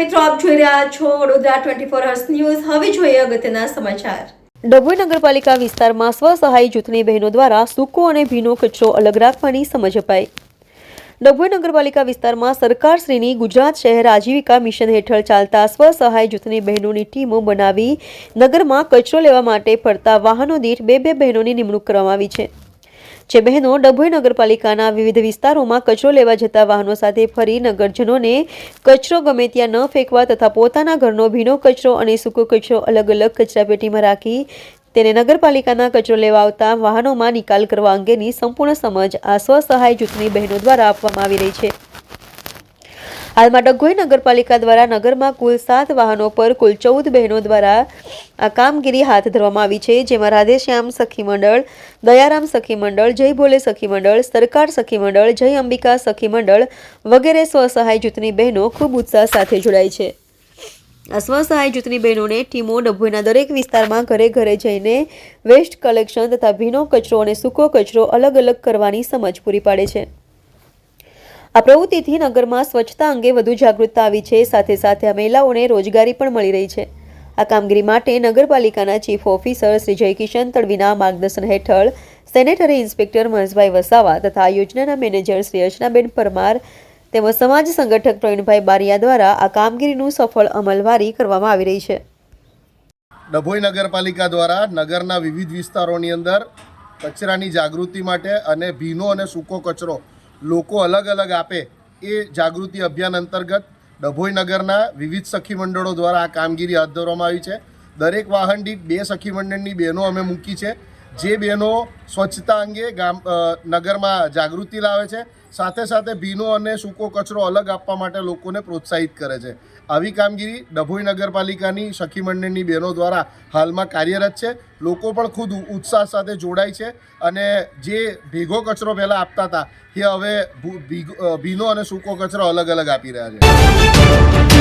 મિત્રો, આપ જોઈ રહ્યા છો Vadodara twenty four hours news હવે જોઈએ અગત્યના સમાચાર. ડભોઈ નગરપાલિકા વિસ્તારમાં સ્વસહાય જૂથની બહેનો દ્વારા સૂકો અને ભીનો કચરો અલગ રાખવાની સમજ અપાઈ. ડભોઈ નગરપાલિકા વિસ્તારમાં સરકારશ્રીની ગુજરાત શહેર આજીવિકા મિશન હેઠળ ચાલતા સ્વસહાય જૂથની બહેનોની ટીમો બનાવી નગરમાં કચરો લેવા માટે ફરતા વાહનો દીઠ બે બે બહેનોની નિમણૂક કરવામાં આવી છે. જે બહેનો ડભોઈ નગરપાલિકાના વિવિધ વિસ્તારોમાં કચરો લેવા જતા વાહનો સાથે ફરી નગરજનોને કચરો ગમે ત્યાં ન ફેંકવા તથા પોતાના ઘરનો ભીનો કચરો અને સૂકો કચરો અલગ અલગ કચરાપેટીમાં રાખી તેને નગરપાલિકાના કચરો લેવા આવતા વાહનોમાં નિકાલ કરવા અંગેની સંપૂર્ણ સમજ આ સ્વસહાય જૂથની બહેનો દ્વારા આપવામાં આવી રહી છે. હાલમાં ડગોઈ નગરપાલિકા દ્વારા નગરમાં કુલ સાત વાહનો પર કુલ ચૌદ બહેનો દ્વારા આ કામગીરી હાથ ધરવામાં આવી છે, જેમાં રાધેશ્યામ સખી મંડળ, દયારામ સખી મંડળ, જય ભોલે સખી મંડળ, સરકાર સખી મંડળ, જય અંબિકા સખી મંડળ વગેરે સ્વસહાય જૂથની બહેનો ખૂબ ઉત્સાહ સાથે જોડાય છે. આ સ્વસહાય જૂથની બહેનોને ટીમો ડભોઈના દરેક વિસ્તારમાં ઘરે ઘરે જઈને વેસ્ટ કલેક્શન તથા ભીનો કચરો અને સૂકો કચરો અલગ અલગ કરવાની સમજ પૂરી પાડે છે. આ પ્રવૃત્તિથી નગરમાં સ્વચ્છતા અંગે વધુ જાગૃતતા આવી છે. સાથે સાથે મહિલાઓને રોજગારી પણ મળી રહી છે. આ કામગીરી માટે નગરપાલિકાના ચીફ ઓફિસર શ્રી જયકિશન તડવીના માર્ગદર્શન હેઠળ સેનેટરી ઇન્સ્પેક્ટર મહેશભાઈ વસાવા તથા આ યોજનાના મેનેજર શ્રી અર્ચનાબેન પરમાર તેમજ સમાજ સંગઠક પ્રવીણભાઈ બારિયા દ્વારા આ કામગીરીનું સફળ અમલવારી કરવામાં આવી રહી છે. ડભોઈ નગરપાલિકા દ્વારા નગરના વિવિધ વિસ્તારોની અંદર કચરાની જાગૃતિ માટે અને ભીનો અને સૂકો કચરો લોકો અલગ અલગ આપે એ જાગૃતિ અભિયાન અંતર્ગત ડભોઈ નગરના વિવિધ સખી મંડળો દ્વારા આ કામગીરી હાથ ધરવામાં આવી છે. દરેક વાહન દીઠ બે સખી મંડળની બહેનો અમે મૂકી છે. જે બહેનો સ્વચ્છતા અંગે ગામ નગરમાં જાગૃતિ લાવે છે સાથે સાથે ભીનો અને સૂકો કચરો અલગ આપવા માટે લોકોને પ્રોત્સાહિત કરે છે. આવી કામગીરી ડભોઈ નગરપાલિકાની સખી મંડળની બહેનો દ્વારા હાલમાં કાર્યરત છે. લોકો પણ ખુદ ઉત્સાહ સાથે જોડાય છે અને જે ભેગો કચરો પહેલાં આપતા હતા, એ હવે ભીનો અને સૂકો કચરો અલગ અલગ આપી રહ્યા છે.